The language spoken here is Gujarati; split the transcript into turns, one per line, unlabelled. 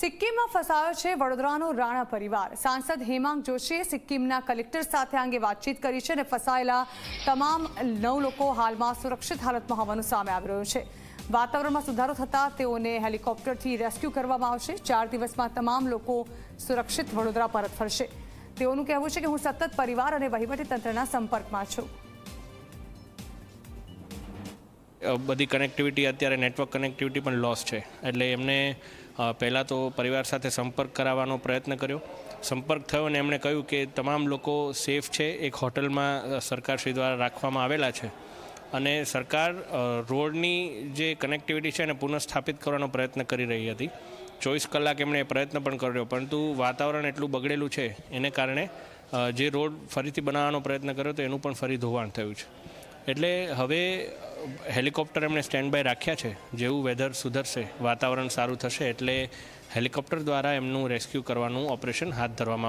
સિક્કિમમાં ફસાયો છે વડોદરાનો રાણા પરિવાર. સાંસદ હેમાંગ જોશીએ સિક્કિમના કલેક્ટર સાથે અંગે વાતચીત કરી છે અને ફસાયેલા તમામ નવ લોકો હાલમાં સુરક્ષિત હાલતમાં હોવાનું સામે આવી રહ્યું છે. વાતાવરણમાં સુધારો થતાં તેઓને હેલિકોપ્ટરથી રેસ્ક્યુ કરવામાં આવશે. ચાર દિવસમાં તમામ લોકો સુરક્ષિત વડોદરા પરત ફરશે. તેઓનું કહેવું છે કે હું સતત પરિવાર અને વહીવટીતંત્રના સંપર્કમાં છું.
બધી કનેક્ટિવિટી અત્યારે નેટવર્ક કનેક્ટિવિટી પણ લોસ છે. એટલે એમને પહેલાં તો પરિવાર સાથે સંપર્ક કરાવવાનો પ્રયત્ન કર્યો. સંપર્ક થયો અને એમણે કહ્યું કે તમામ લોકો સેફ છે, એક હોટલમાં સરકારશ્રી દ્વારા રાખવામાં આવેલા છે. અને સરકાર રોડની જે કનેક્ટિવિટી છે એને પુનઃસ્થાપિત કરવાનો પ્રયત્ન કરી રહી હતી. ચોવીસ કલાક એમણે પ્રયત્ન પણ કર્યો, પરંતુ વાતાવરણ એટલું બગડેલું છે એને કારણે જે રોડ ફરીથી બનાવવાનો પ્રયત્ન કર્યો તો એનું પણ ફરી ધોવાણ થયું છે. એટલે હવે હેલિકોપ્ટર એમણે સ્ટેન્ડ બાય રાખ્યા છે, જેવું વેધર સુધરશે, વાતાવરણ સારું થશે, એટલે હેલિકોપ્ટર દ્વારા એમનું રેસ્ક્યુ કરવાનું ઓપરેશન હાથ ધરવામાં આવશે.